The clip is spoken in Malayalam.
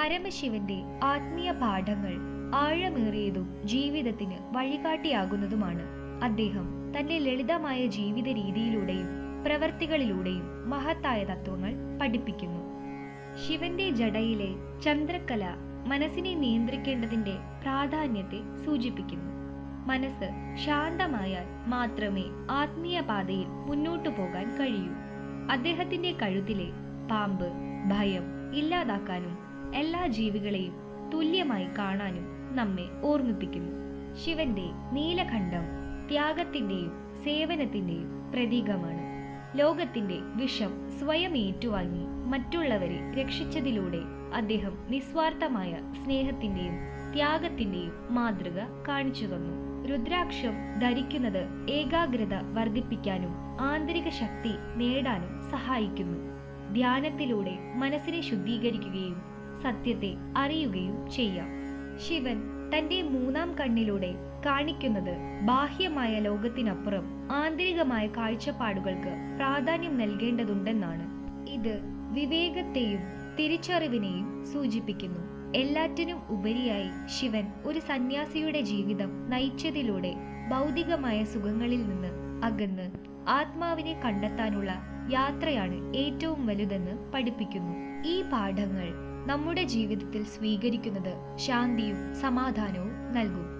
പരമശിവന്റെ ആത്മീയ പാഠങ്ങൾ ആഴമേറിയതും ജീവിതത്തിന് വഴികാട്ടിയാകുന്നതുമാണ്. അദ്ദേഹം തന്റെ ലളിതമായ ജീവിത രീതിയിലൂടെയും പ്രവർത്തികളിലൂടെയും മഹത്തായ തത്വങ്ങൾ പഠിപ്പിക്കുന്നു. ശിവന്റെ ജടയിലെ ചന്ദ്രകല മനസ്സിനെ നിയന്ത്രിക്കേണ്ടതിന്റെ പ്രാധാന്യത്തെ സൂചിപ്പിക്കുന്നു. മനസ്സ് ശാന്തമായാൽ മാത്രമേ ആത്മീയ പാതയിൽ മുന്നോട്ടു പോകാൻ കഴിയൂ. അദ്ദേഹത്തിന്റെ കഴുത്തിലെ പാമ്പ് ഭയം ഇല്ലാതാക്കാനും എല്ലാ ജീവികളെയും തുല്യമായി കാണാനും നമ്മെ ഓർമ്മിപ്പിക്കുന്നു. ശിവന്റെ നീലഖണ്ഡം ത്യാഗത്തിന്റെയും സേവനത്തിന്റെയും പ്രതീകമാണ്. ലോകത്തിന്റെ വിഷം സ്വയം ഏറ്റുവാങ്ങി മറ്റുള്ളവരെ രക്ഷിച്ചതിലൂടെ അദ്ദേഹം നിസ്വാർത്ഥമായ സ്നേഹത്തിന്റെയും ത്യാഗത്തിന്റെയും മാതൃക കാണിച്ചു തന്നു. രുദ്രാക്ഷം ധരിക്കുന്നത് ഏകാഗ്രത വർദ്ധിപ്പിക്കാനും ആന്തരിക ശക്തി നേടാനും സഹായിക്കുന്നു. ധ്യാനത്തിലൂടെ മനസ്സിനെ ശുദ്ധീകരിക്കുകയും സത്യത്തെ അറിയുകയും ചെയ്യാം. ശിവൻ തന്റെ മൂന്നാം കണ്ണിലൂടെ കാണിക്കുന്നത് ബാഹ്യമായ ലോകത്തിനപ്പുറം ആന്തരികമായ കാഴ്ചപ്പാടുകൾക്ക് പ്രാധാന്യം നൽകേണ്ടതുണ്ടെന്നാണ്. ഇത് വിവേകത്തെയും തിരിച്ചറിവിനെയും സൂചിപ്പിക്കുന്നു. എല്ലാറ്റിനും ഉപരിയായി ശിവൻ ഒരു സന്യാസിയുടെ ജീവിതം നയിച്ചതിലൂടെ ഭൗതികമായ സുഖങ്ങളിൽ നിന്ന് അകന്ന് ആത്മാവിനെ കണ്ടെത്താനുള്ള യാത്രയാണ് ഏറ്റവും വലുതെന്ന് പഠിപ്പിക്കുന്നു. ഈ പാഠങ്ങൾ നമ്മുടെ ജീവിതത്തിൽ സ്വീകരിക്കുന്നത് ശാന്തിയും സമാധാനവും നൽകും.